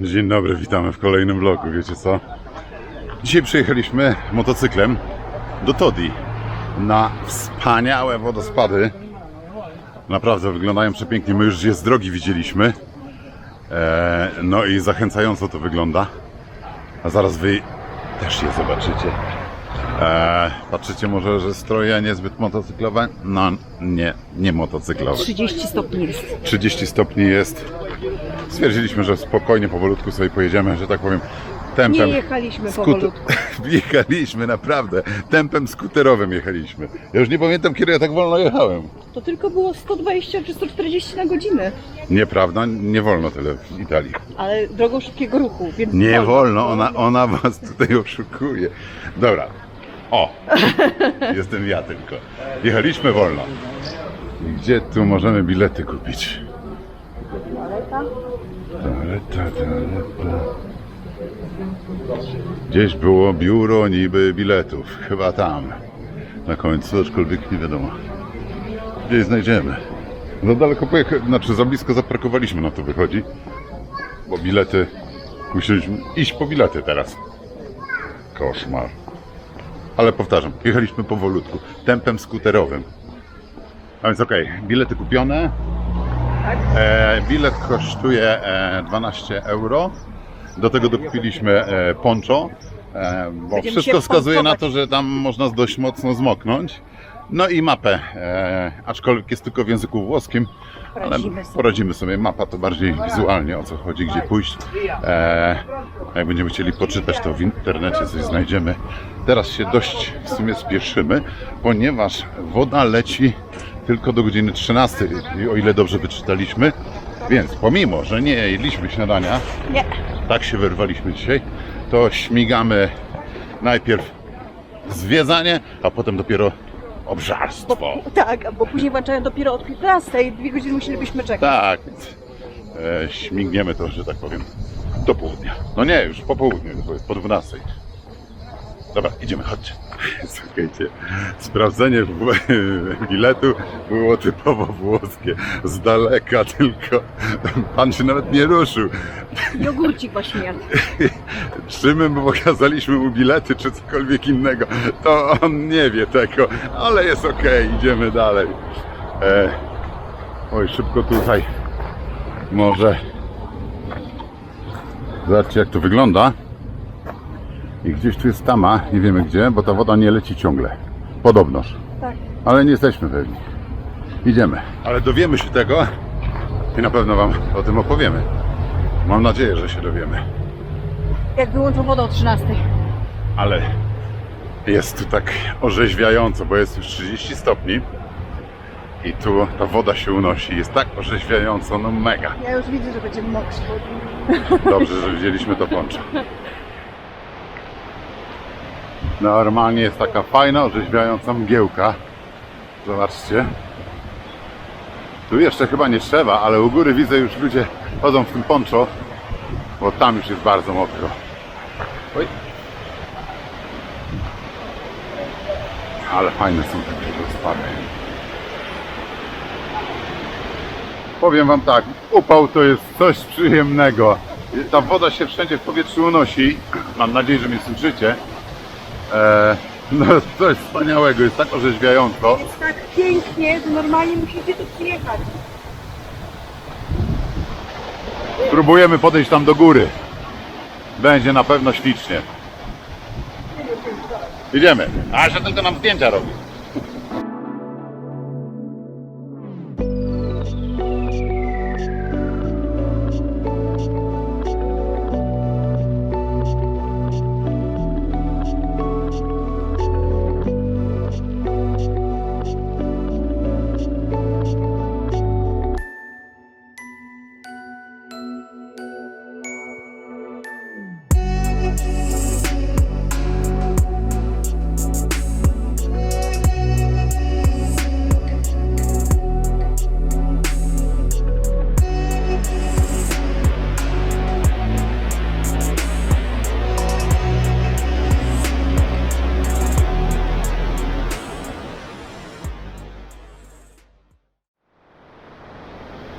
Dzień dobry, witamy w kolejnym vlogu, wiecie co? Dzisiaj przyjechaliśmy motocyklem do Todi na wspaniałe wodospady. Naprawdę wyglądają przepięknie, my już je z drogi widzieliśmy. E, no i zachęcająco to wygląda. A zaraz wy też je zobaczycie. E, patrzycie może, że stroje niezbyt motocyklowe? No nie, nie motocyklowe. 30 stopni jest. 30 stopni jest. Stwierdziliśmy, że spokojnie, powolutku sobie pojedziemy, że tak powiem, Nie tempem. jechaliśmy skute- powolutku. jechaliśmy, naprawdę. Tempem skuterowym jechaliśmy. Ja już nie pamiętam, kiedy ja tak wolno jechałem. To tylko było 120 czy 140 na godzinę. Nieprawda, nie wolno tyle w Italii. Ale drogą szybkiego ruchu, więc Nie wolno, ona, ona was tutaj oszukuje. Dobra. O! Jestem ja tylko. Jechaliśmy wolno. Gdzie tu możemy bilety kupić? Toaleta. Gdzieś było biuro niby biletów. Chyba tam. Na końcu, aczkolwiek nie wiadomo. Gdzieś znajdziemy. Za daleko pojechać, znaczy za blisko zaparkowaliśmy, no to wychodzi. Bo bilety Musieliśmy iść po bilety teraz. Koszmar. Ale powtarzam, jechaliśmy powolutku, tempem skuterowym. A więc okej, bilety kupione. E, bilet kosztuje e, 12 euro. Do tego dokupiliśmy e, poncho, e, bo Będziemy wszystko się wskazuje na to, że tam można dość mocno zmoknąć. No i mapę, e, aczkolwiek jest tylko w języku włoskim, ale Poradzimy sobie. Mapa to bardziej wizualnie o co chodzi, gdzie pójść. E, jak będziemy chcieli poczytać, to w internecie coś znajdziemy. Teraz się dość w sumie spieszymy, ponieważ woda leci tylko do godziny 13, o ile dobrze wyczytaliśmy. Więc pomimo, że nie jedliśmy śniadania, Nie. tak się wyrwaliśmy dzisiaj, to śmigamy najpierw zwiedzanie, a potem dopiero obżarstwo. Tak, bo później włączają dopiero od 15 dwie godziny musielibyśmy czekać. Tak, więc e, śmigniemy to, że tak powiem, do południa. No nie, już po południu, po 12. Dobra, idziemy, chodźcie. Słuchajcie, sprawdzenie biletu było typowo włoskie. Z daleka tylko. Pan się nawet nie ruszył. Jogurcik właśnie jadł. Czy my mu pokazaliśmy mu bilety, czy cokolwiek innego, to on nie wie tego, ale jest okej, idziemy dalej. E, oj, szybko tutaj. Może. Zobaczcie, jak to wygląda. I gdzieś tu jest tama, nie wiemy gdzie, bo ta woda nie leci ciągle. Podobnoż. Tak. Ale nie jesteśmy pewni. Idziemy. Ale dowiemy się tego i na pewno Wam o tym opowiemy. Mam nadzieję, że się dowiemy. Jak wyłączą wodę o 13. ale jest tu tak orzeźwiająco, bo jest już 30 stopni i tu ta woda się unosi. Jest tak orzeźwiająco, no mega. Ja już widzę, że będziemy mokrzy. Dobrze, że wzięliśmy to poncho. Normalnie jest taka fajna, orzeźwiająca mgiełka. Zobaczcie. Tu jeszcze chyba nie trzeba, ale u góry widzę już ludzie chodzą w tym poncho, bo tam już jest bardzo mokro. Oj. Ale fajne są te wodospady. Powiem Wam tak, upał to jest coś przyjemnego. Ta woda się wszędzie w powietrzu unosi. Mam nadzieję, że mnie słyszycie. Eee, no coś wspaniałego, jest tak orzeźwiająco. Jest tak pięknie, że normalnie musicie tu przyjechać. Spróbujemy podejść tam do góry. Będzie na pewno ślicznie. Idziemy. A że tylko nam zdjęcia robi.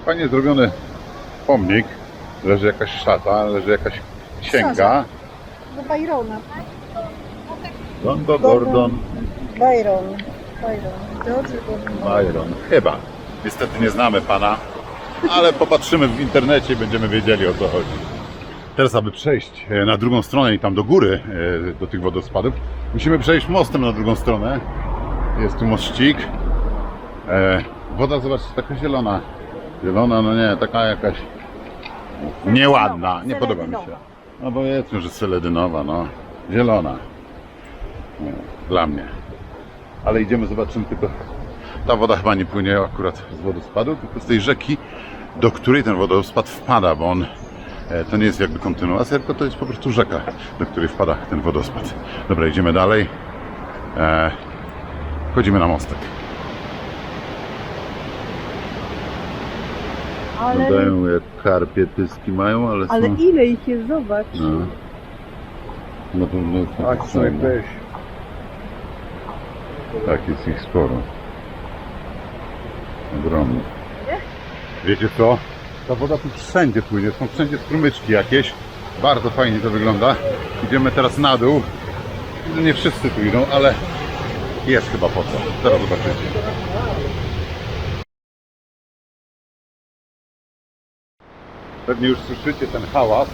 Fajnie zrobiony pomnik Leży jakaś szata, leży jakaś księga. Do Byrona. London, Gordon, Byron. Byron. George Gordon. Byron. Chyba. Niestety nie znamy pana, ale popatrzymy w internecie i będziemy wiedzieli o co chodzi. Teraz, aby przejść e, na drugą stronę i tam do góry, e, do tych wodospadów, musimy przejść mostem na drugą stronę. Jest tu mościk. E, Woda, zobaczcie, taka zielona. Zielona, no nie, taka jakaś nieładna. Nie podoba mi się. No powiedzmy, że seledynowa, no. Zielona. No, Dla mnie. Ale idziemy, zobaczymy tylko. Ta woda chyba nie płynie akurat z wodospadu, tylko z tej rzeki, do której ten wodospad wpada, bo on e, to nie jest jakby kontynuacja, tylko to jest po prostu rzeka, do której wpada ten wodospad. Dobra, idziemy dalej. E, Chodzimy na mostek. Ale, Wyglądają jak karpie pyski mają, ale, ale są... ile ich jest, zobacz. No. No to no, to tak samo. Tak, jest ich sporo. Ogromnie. Wiecie co? Ta woda tu wszędzie płynie, są wszędzie strumyczki jakieś. Bardzo fajnie to wygląda. Idziemy teraz na dół. Nie wszyscy tu idą, ale jest chyba po co. Zaraz zobaczycie. Pewnie już słyszycie ten hałas,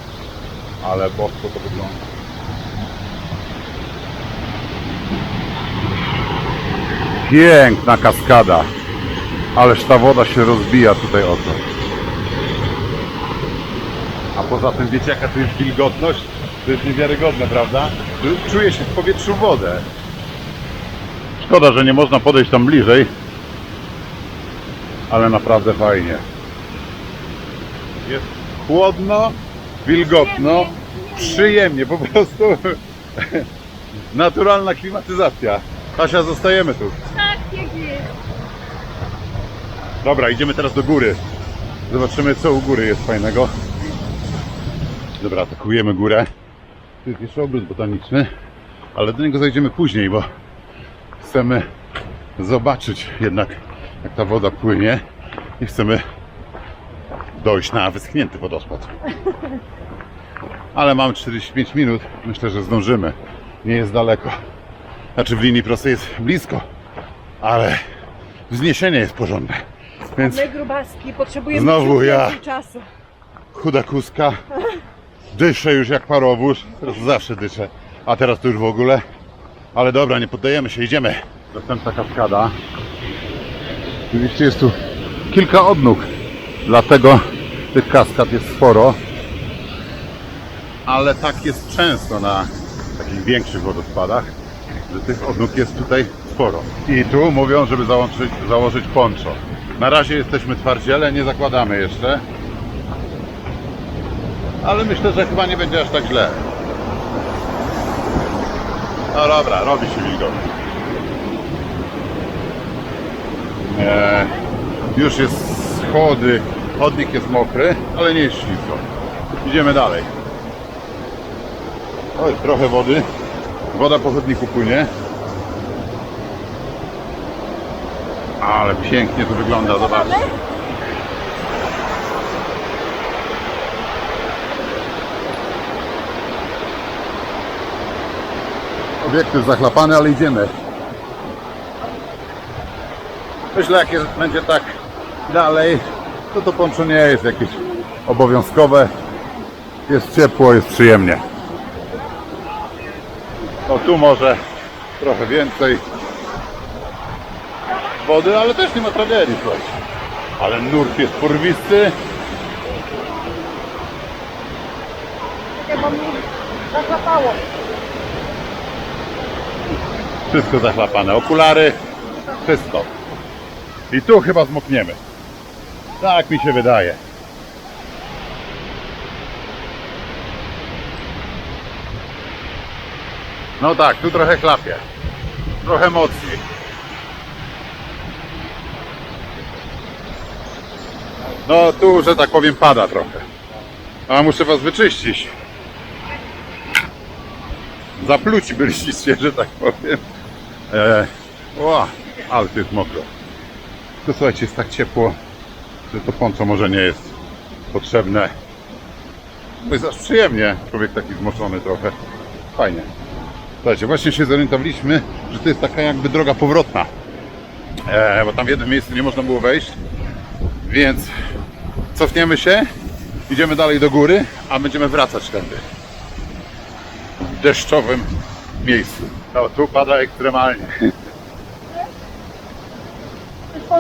ale bosko to wygląda. Piękna kaskada. Ależ ta woda się rozbija tutaj o to. A poza tym wiecie jaka to jest wilgotność? To jest niewiarygodne, prawda? Czuję się w powietrzu wodę. Szkoda, że nie można podejść tam bliżej. Ale naprawdę fajnie. Jest chłodno, wilgotno, przyjemnie, po prostu naturalna klimatyzacja. Kasia, zostajemy tu. Tak, pięknie. Dobra, idziemy teraz do góry. Zobaczymy, co u góry jest fajnego. Dobra, atakujemy górę. Tu jest jeszcze ogród botaniczny, ale do niego zajdziemy później, bo chcemy zobaczyć jednak, jak ta woda płynie i chcemy dojść na wyschnięty wodospad. Ale mamy 45 minut, myślę, że zdążymy. Nie jest daleko. Znaczy w linii prostej jest blisko, ale wzniesienie jest porządne. Więc My grubaski potrzebujemy Znowu ja. czasu. chuda kuska. Dyszę już jak parowóz. Teraz zawsze dyszę. A teraz to już w ogóle. Ale dobra, nie poddajemy się, idziemy. Następna kaskada. Oczywiście jest tu kilka odnóg. Dlatego tych kaskad jest sporo. Ale tak jest często na takich większych wodospadach, że tych odnóg jest tutaj sporo. I tu mówią, żeby założyć, założyć poncho. Na razie jesteśmy twardziele, nie zakładamy jeszcze. Ale myślę, że chyba nie będzie aż tak źle. No dobra, robi się wilgotnie. Eee, już jest schody, chodnik jest mokry, ale nie jest ślisko. Idziemy dalej. Oj, trochę wody. Woda po chodniku płynie. Ale pięknie to wygląda, zobaczcie. Obiektyw zachlapany, ale idziemy. Myślę, jak jest, będzie tak dalej, to to poncho nie jest jakieś obowiązkowe. Jest ciepło, jest przyjemnie. No tu może trochę więcej wody, ale też nie ma tragedii, słuchajcie. Ale nurt jest porwisty. Zachlapało. Wszystko zachlapane. Okulary, wszystko. I tu chyba zmokniemy. Tak mi się wydaje. No tak, tu trochę chlapie. Trochę mocniej. No tu, że tak powiem, pada trochę. A muszę was wyczyścić. Zapluci byliście, że tak powiem. E, o, ale tu jest mokro. To słuchajcie, jest tak ciepło, że to poncho może nie jest potrzebne. Jest aż przyjemnie, człowiek taki zmoczony trochę. Fajnie. Słuchajcie, właśnie się zorientowaliśmy, że to jest taka jakby droga powrotna. E, bo tam w jednym miejscu nie można było wejść. Więc cofniemy się, idziemy dalej do góry, a będziemy wracać tędy. W deszczowym miejscu. No, tu pada ekstremalnie.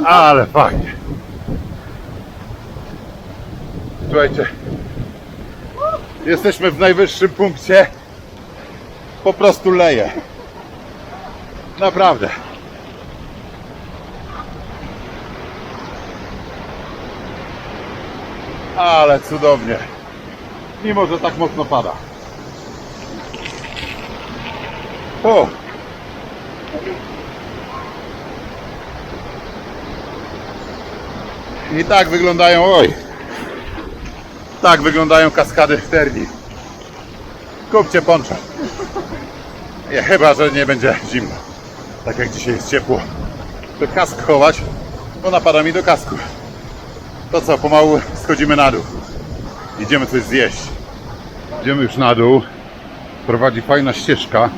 Ale fajnie. Słuchajcie, jesteśmy w najwyższym punkcie. Po prostu leje. Naprawdę. Ale cudownie. Mimo, że tak mocno pada. O! I tak wyglądają, oj. Tak wyglądają kaskady w Terni. Kupcie poncho. Nie, chyba, że nie będzie zimno. Tak jak dzisiaj jest ciepło. To kask chować, bo napada mi do kasku. To co, pomału schodzimy na dół. Idziemy coś zjeść. Idziemy już na dół. Prowadzi fajna ścieżka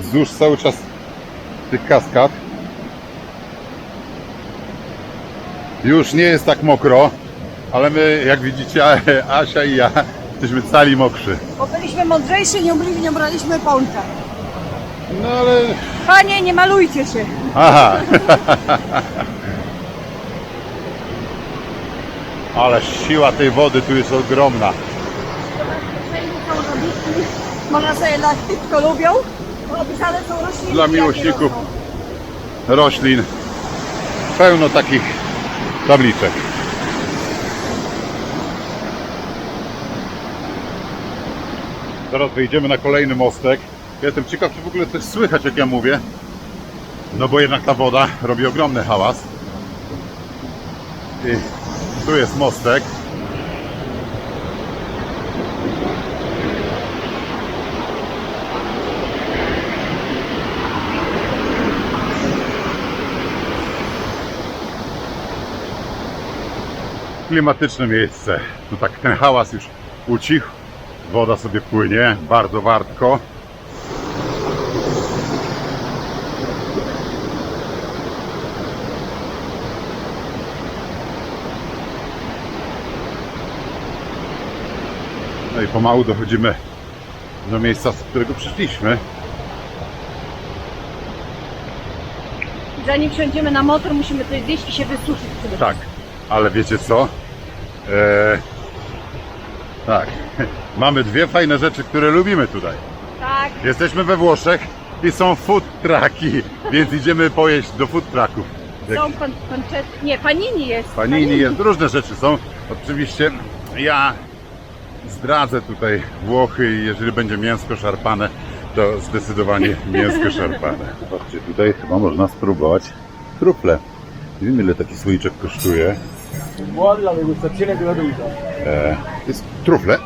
wzdłuż cały czas tych kaskad. Już nie jest tak mokro, ale my, jak widzicie, Asia i ja jesteśmy cali mokrzy. Bo byliśmy mądrzejsi, nie, ubli- nie braliśmy poncha. No ale... Panie, nie malujcie się. Aha! Ale siła tej wody tu jest ogromna. Można sobie na szybko lubią. bo Opisane są rośliny. Dla miłośników roślin pełno takich tabliczek. Teraz wyjdziemy na kolejny mostek. Jestem ciekaw, czy w ogóle coś słychać, jak ja mówię. No bo jednak ta woda robi ogromny hałas. I tu jest mostek. klimatyczne miejsce. Tu tak ten hałas już ucichł. Woda sobie płynie, bardzo wartko. No i pomału dochodzimy do miejsca, z którego przyszliśmy. Zanim wsiądziemy na motor, musimy coś zjeść i się wysuszyć. Tak, ale wiecie co? Eee, tak, mamy dwie fajne rzeczy, które lubimy tutaj. Tak, Jesteśmy we Włoszech i są food trucki, więc idziemy pojeść do food trucków. Są pan, pancet... Nie, panini jest. panini jest, różne rzeczy są. Oczywiście ja zdradzę tutaj Włochy i jeżeli będzie mięsko szarpane, to zdecydowanie mięsko szarpane. Zobaczcie, tutaj chyba można spróbować trufle. Nie wiem ile taki słoiczek kosztuje. Buon la degustazione gratuita. E, jest trufle.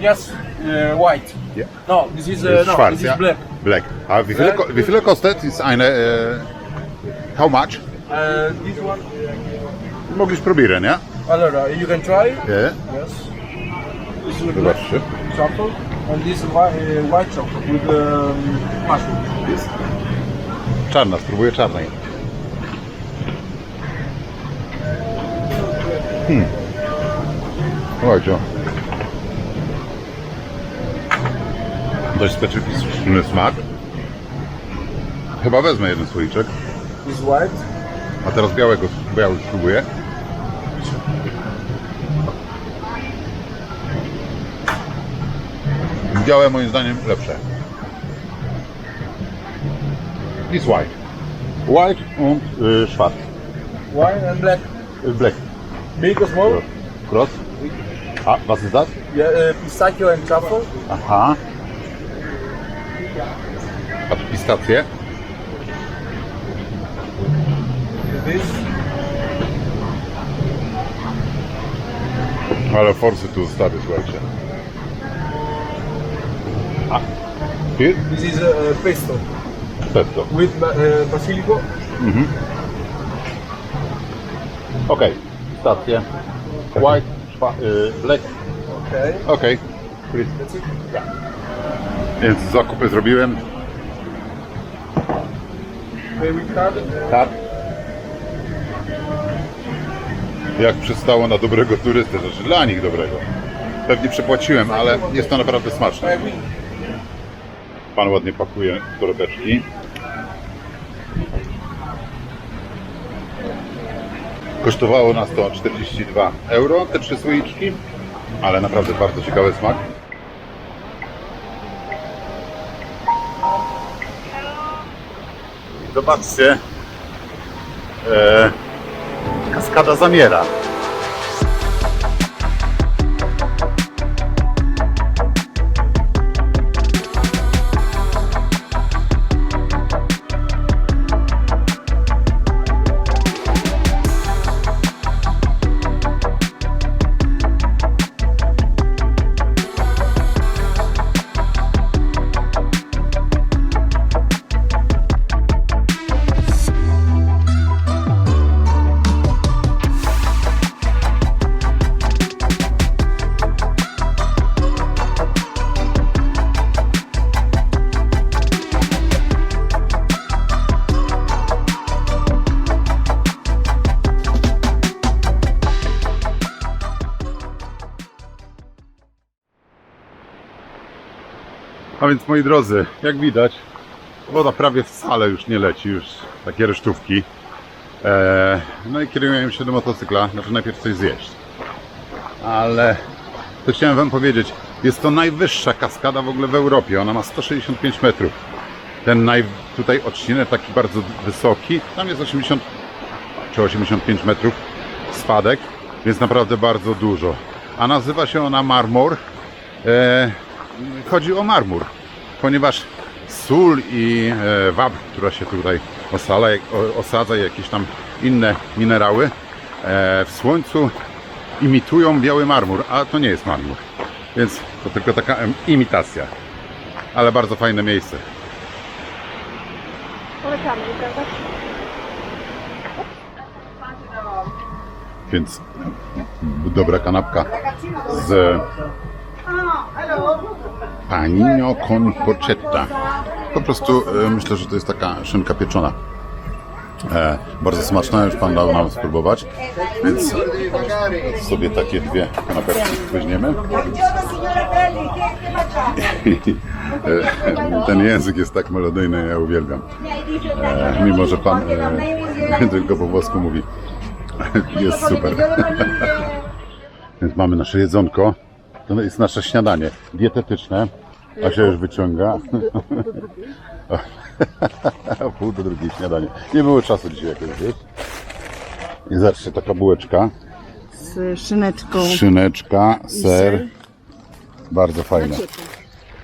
Yes, uh, white. Yeah. No, this is uh, Jest no, schwarz, this is black. Black. Wie viele, Black. wie viele kostet ist eine, e, how much? Uh, this one. Mogliś probieren, ja? Allora, you can try. Nie? Yes. This is black Zobaczcie. chocolate, and this is white, uh, white chocolate with um, mushroom. Jest. Czarna, spróbuję czarnej. Hmm. Słuchajcie. Dość specyficzny smak. Chyba wezmę jeden słoiczek, is white. a teraz białego, biały spróbuję. Białe moim zdaniem lepsze. This white. White und y, schwarz. White and black. Y, Black. Big or small? Cross. A, was ist das? Yeah, uh, pistachio and truffle. Aha. A tu pistacje. Ale forsy tu zostawię, słuchajcie. A. Ty? This is uh, pesto Pesto. with ba- uh, basilico. Okej. Pistacje. White, szwa, y, black. Okay. Okej. Turystycy. Tak. Więc zakupy zrobiłem. Tak. Jak przystało na dobrego turystę, znaczy dla nich dobrego. Pewnie przepłaciłem, ale jest to naprawdę smaczne. Pan ładnie pakuje torebeczki. Kosztowało nas to 42 euro, te trzy słoiczki, ale naprawdę bardzo ciekawy smak. Zobaczcie, e, kaskada zamiera. Więc moi drodzy, jak widać, woda prawie wcale już nie leci, już takie resztówki. Eee, no i kierujemy się do motocykla, znaczy najpierw coś zjeść. Ale to chciałem Wam powiedzieć, jest to najwyższa kaskada w ogóle w Europie, ona ma 165 metrów. Ten naj, tutaj odcinek taki bardzo wysoki, tam jest 80 czy 85 metrów spadek, więc naprawdę bardzo dużo. A nazywa się ona Marmor. E, chodzi o marmur, ponieważ sól i e, wapń, która się tutaj osala, osadza i jakieś tam inne minerały e, w słońcu imitują biały marmur, a to nie jest marmur. Więc to tylko taka imitacja. Ale bardzo fajne miejsce. Polecamy, prawda? Więc dobra kanapka z panino con porchetta. Po prostu e, myślę, że to jest taka szynka pieczona. E, bardzo smaczna, już Pan dał nam spróbować, więc sobie takie dwie kanapeczki weźmiemy. E, Ten język jest tak melodyjny, ja uwielbiam. E, Mimo, że Pan e, tylko po włosku mówi. Jest super. Więc mamy nasze jedzonko. To jest nasze śniadanie dietetyczne. A się już wyciąga. O pół do drugiej śniadanie. Nie było czasu dzisiaj jakoś zjeść. I zobaczcie, taka bułeczka, Z szyneczką. szyneczka, ser. Bardzo fajne.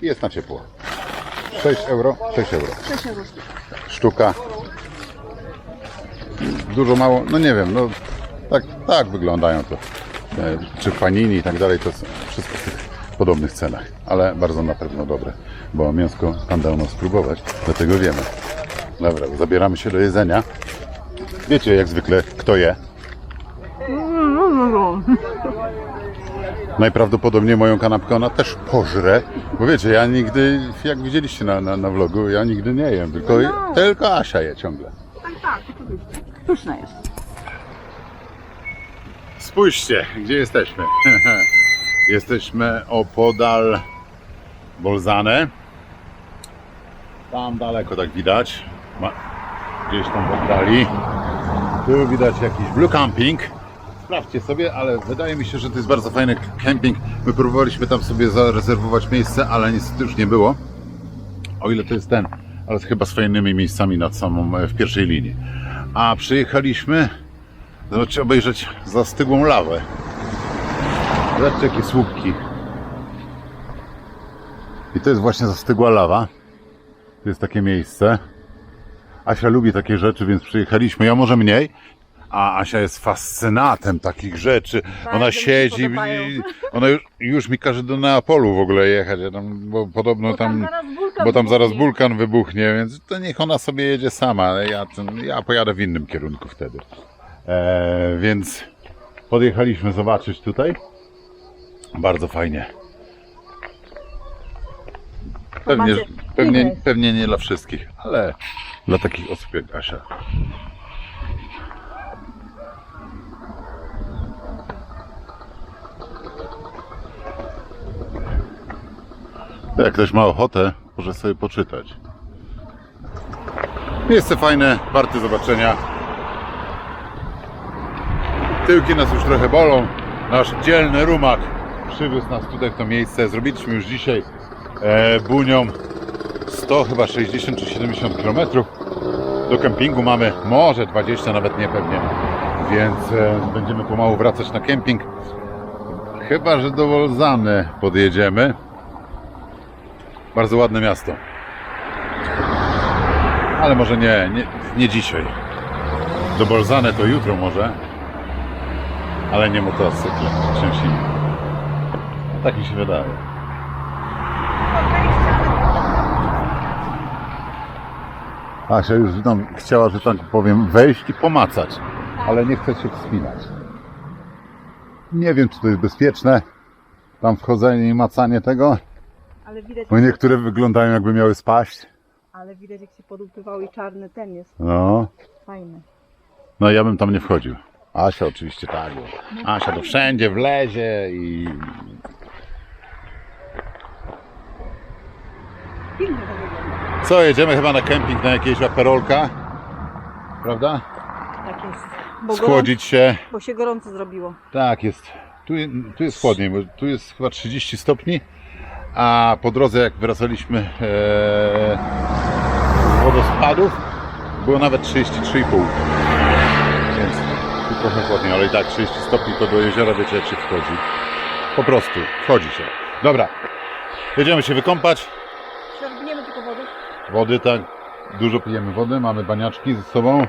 I Jest na ciepło. 6 euro? 6 euro. Sztuka. Dużo mało, no nie wiem, no tak, tak wyglądają to. E, Czy panini i tak dalej, to są wszystko w tych podobnych cenach. Ale bardzo na pewno dobre, bo mięsko pan dał nam spróbować, dlatego wiemy. Dobra, zabieramy się do jedzenia. Wiecie jak zwykle, kto je? Najprawdopodobniej moją kanapkę ona też pożre, bo wiecie, ja nigdy, jak widzieliście na, na, na vlogu, ja nigdy nie jem, tylko, tylko Asia je ciągle. Tak, tak, oczywiście. Pyszna jest. Spójrzcie, gdzie jesteśmy. jesteśmy opodal Bolzane. Tam daleko tak widać. Gdzieś tam w oddali. Tu widać jakiś blue camping. Sprawdźcie sobie, ale wydaje mi się, że to jest bardzo fajny camping. My próbowaliśmy tam sobie zarezerwować miejsce, ale niestety już nie było. O ile to jest ten, ale chyba z fajnymi miejscami nad samą, e, w pierwszej linii. A przyjechaliśmy Zobaczcie, obejrzeć zastygłą lawę. Zobaczcie, jakie słupki. I to jest właśnie zastygła lawa. To jest takie miejsce. Asia lubi takie rzeczy, więc przyjechaliśmy. Ja może mniej. A Asia jest fascynatem takich rzeczy. Ona siedzi, i ona już, już mi każe do Neapolu w ogóle jechać, ja tam, bo podobno Bo tam tam, bo tam zaraz wulkan wybuchnie, więc to niech ona sobie jedzie sama, ja, ja pojadę w innym kierunku wtedy. E, więc podjechaliśmy zobaczyć tutaj. Bardzo fajnie. Pewnie, pewnie, pewnie nie dla wszystkich, ale dla takich osób jak Asia. Jak ktoś ma ochotę, może sobie poczytać. Miejsce fajne, warte zobaczenia. Tyłki nas już trochę bolą. Nasz dzielny rumak przywiózł nas tutaj w to miejsce. Zrobiliśmy już dzisiaj e, bunią 100, chyba 60 czy 70 km. Do kempingu mamy może 20, nawet nie pewnie. Więc e, będziemy pomału wracać na kemping. Chyba, że do Wolzany podjedziemy. Bardzo ładne miasto. Ale może nie, nie, nie dzisiaj. Do Bolzany to jutro może. Ale nie motocykle, czymś innym. Tak mi się wydaje. Asia już tam chciała, że tak powiem, wejść i pomacać, ale nie chce się wspinać. Nie wiem, czy to jest bezpieczne, tam wchodzenie i macanie tego, Ale widać, bo niektóre wyglądają jakby miały spaść. ale widać jak się podupywał i czarny ten jest No, fajny. no ja bym tam nie wchodził. Asia oczywiście tak. bo Asia to wszędzie wlezie i Pięknie to wygląda. co, jedziemy chyba na kemping, na jakiegoś aperolka, prawda? Tak jest. Bo, Schłodzić się. bo się gorąco zrobiło. Tak, jest. Tu, tu jest chłodniej, bo tu jest chyba 30 stopni, a po drodze jak wracaliśmy e, z wodospadów było nawet 33,5. Trochę chłodniej, ale i tak 30 stopni to do jeziora wiecie jak się wchodzi. Po prostu, wchodzi się. Dobra, jedziemy się wykąpać. Szerbniemy tylko wodę. Wody tak, dużo pijemy wody, mamy baniaczki ze sobą,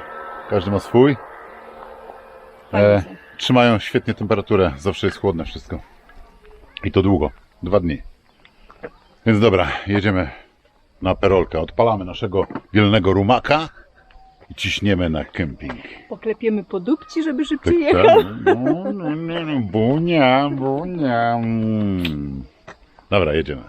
każdy ma swój. E, trzymają świetnie temperaturę, zawsze jest chłodne wszystko. I to długo, dwa dni. Więc dobra, jedziemy na perolkę, odpalamy naszego wielnego rumaka i ciśniemy na kemping. Poklepiemy po dupci, żeby Tak, szybciej jechał. tak. No, no, no, no, bunia, bunia. mm. Dobra, jedziemy.